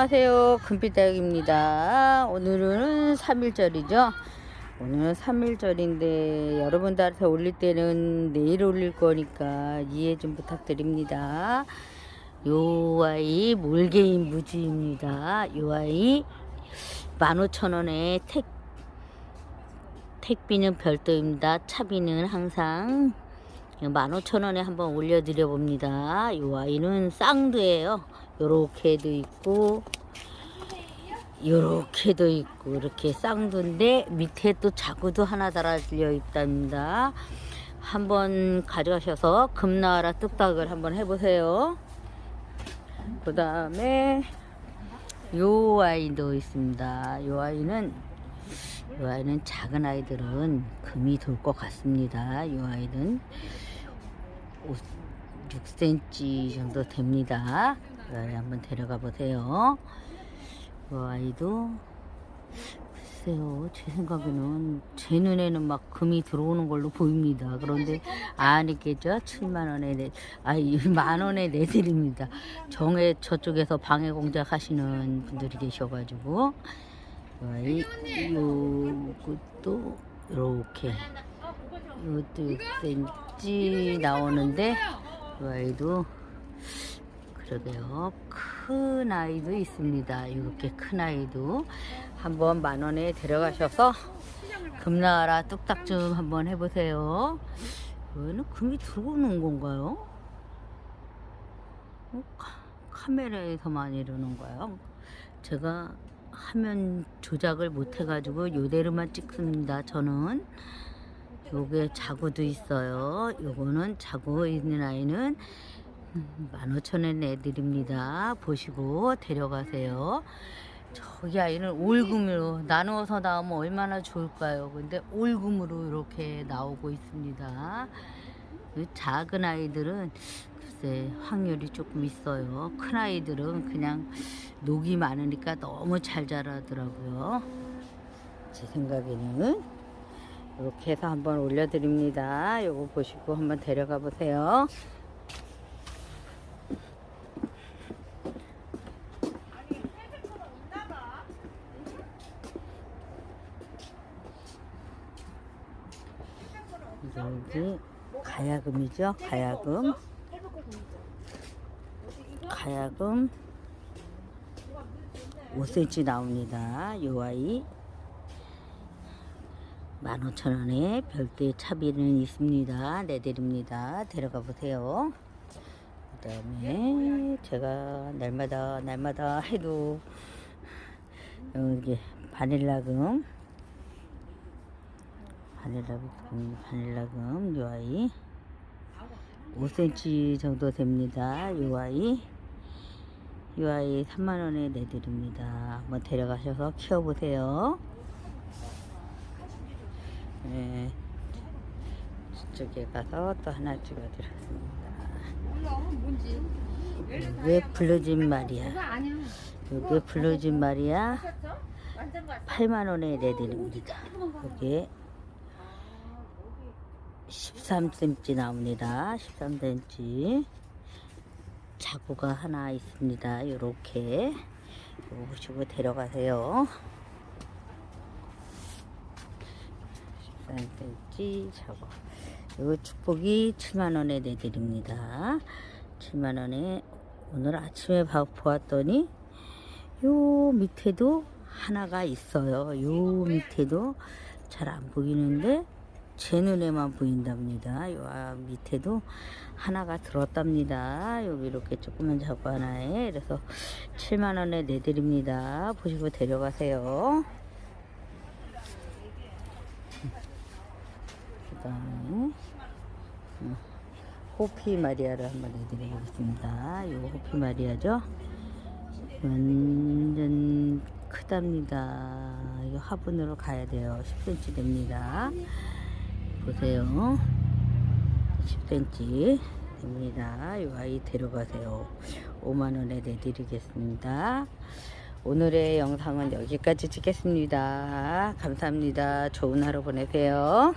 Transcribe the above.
안녕하세요. 금빛다육입니다. 오늘은 3일절이죠. 오늘은 3일절인데 여러분들한테 올릴 때는 내일 올릴 거니까 이해 좀 부탁드립니다. 요 아이 몰개인 무지입니다. 요 아이 15,000원에 택, 택비는 별도입니다. 차비는 항상 15,000원에 한번 올려드려 봅니다. 이 아이는 쌍두예요. 요렇게도 있고 요렇게도 있고 이렇게 쌍두인데 밑에 또 자구도 하나 달아져 있답니다. 한번 가져가셔서 금나라 뚝딱을 한번 해보세요. 그 다음에 요 아이도 있습니다. 요 아이는 요 아이는 작은 아이들은 금이 돌 것 같습니다. 요 아이는 6cm 정도 됩니다. 이 한번 데려가 보세요. 이 아이도 글쎄요, 제 생각에는 제 눈에는 막 금이 들어오는 걸로 보입니다. 그런데 아니겠죠? 7만 원에 내, 아이 만 원에 내드립니다. 정해 저쪽에서 방해 공작 하시는 분들이 계셔가지고 이 아이 요것도 이렇게 이것도 6cm 나오는데 이 아이도 그러게요. 큰 아이도 있습니다. 이렇게 큰 아이도 한번 만원에 데려가셔서 금나라 뚝딱 좀 한번 해보세요. 여기는 금이 들어오는 건가요? 어, 카, 카메라에서만 이러는 거예요. 제가 화면 조작을 못 해가지고 요대로만 찍습니다 저는 요게 자구도 있어요. 요거는 자구 있는 아이는 15,000원 내드립니다. 보시고 데려가세요. 저기 아이는 올금으로 나누어서 나오면 얼마나 좋을까요? 근데 올금으로 이렇게 나오고 있습니다. 이 작은 아이들은 글쎄 확률이 조금 있어요. 큰 아이들은 그냥 녹이 많으니까 너무 잘 자라더라고요. 제 생각에는. 이렇게 해서 한번 올려드립니다. 요거 보시고 한번 데려가 보세요. 여기 가야금이죠. 가야금. 가야금 5cm 나옵니다. 요 아이 15,000원에 별도의 차비는 있습니다. 내드립니다. 데려가 보세요. 그 다음에 제가 날마다 날마다 해도 여기 바닐라금 바닐라금 바닐라금 요 아이 5cm 정도 됩니다. 요 아이 요 아이 3만원에 내드립니다. 한번 데려가셔서 키워보세요. 네. 저 쪽에 가서 또 하나 찍어드렸습니다. 왜 불러진 말이야? 여기 불러진 말이야? 8만원에 내드립니다. 여기 13cm 나옵니다. 13cm. 자구가 하나 있습니다. 요렇게. 요거 보시고 데려가세요. 13cm 저거 요 축복이 7만원에 내드립니다. 7만원에 오늘 아침에 봐- 보았더니 요 밑에도 하나가 있어요. 요 밑에도 잘 안 보이는데 제 눈에만 보인답니다. 요 아, 밑에도 하나가 들었답니다. 여기 이렇게 조그만 자구 하나에. 그래서 7만원에 내드립니다. 보시고 데려가세요 그다음에 음, 호피 마리아를 한번 해드리겠습니다. 이 호피 마리아죠. 완전 크답니다. 이 화분으로 가야 돼요. 10cm 됩니다. 보세요. 10cm 됩니다. 이 아이 데려가세요. 5만원에 내드리겠습니다. 오늘의 영상은 여기까지 찍겠습니다. 감사합니다. 좋은 하루 보내세요.